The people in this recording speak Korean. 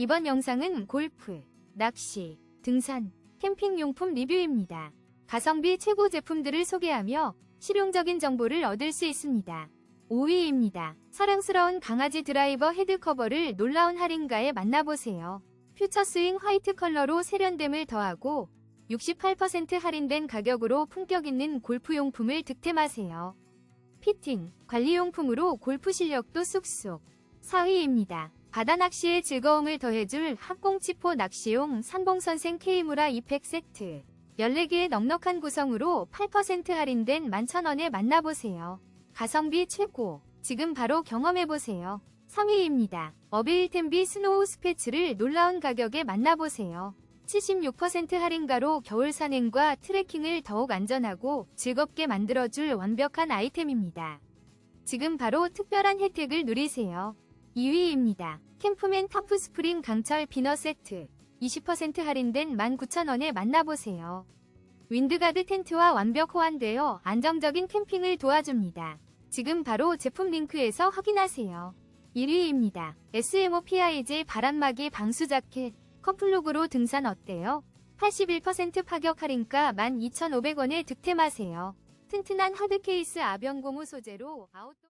이번 영상은 골프, 낚시, 등산, 캠핑용품 리뷰입니다. 가성비 최고 제품들을 소개하며 실용적인 정보를 얻을 수 있습니다. 5위입니다. 사랑스러운 강아지 드라이버 헤드 커버를 놀라운 할인가에 만나보세요. 퓨처 스윙 화이트 컬러로 세련됨을 더하고 68% 할인된 가격으로 품격 있는 골프용품을 득템하세요. 피팅, 관리용품으로 골프 실력도 쑥쑥. 4위입니다. 바다 낚시의 즐거움을 더해줄 학공치포 낚시용 산봉선생 K무라 이펙 세트. 14개의 넉넉한 구성으로 8% 할인된 11,000원에 만나보세요. 가성비 최고. 지금 바로 경험해보세요. 3위입니다. 어베일템비 스노우 스패츠를 놀라운 가격에 만나보세요. 76% 할인가로 겨울 산행과 트레킹을 더욱 안전하고 즐겁게 만들어줄 완벽한 아이템입니다. 지금 바로 특별한 혜택을 누리세요. 2위입니다. 캠프맨 타프 스프링 강철 비너 세트 20% 할인된 19,000원에 만나보세요. 윈드가드 텐트와 완벽 호환되어 안정적인 캠핑을 도와줍니다. 지금 바로 제품 링크에서 확인하세요. 1위입니다. SMO PIJ 바람막이 방수 자켓 커플룩으로 등산 어때요? 81% 파격 할인가 12,500원에 득템하세요. 튼튼한 하드 케이스 아병 고무 소재로 아웃도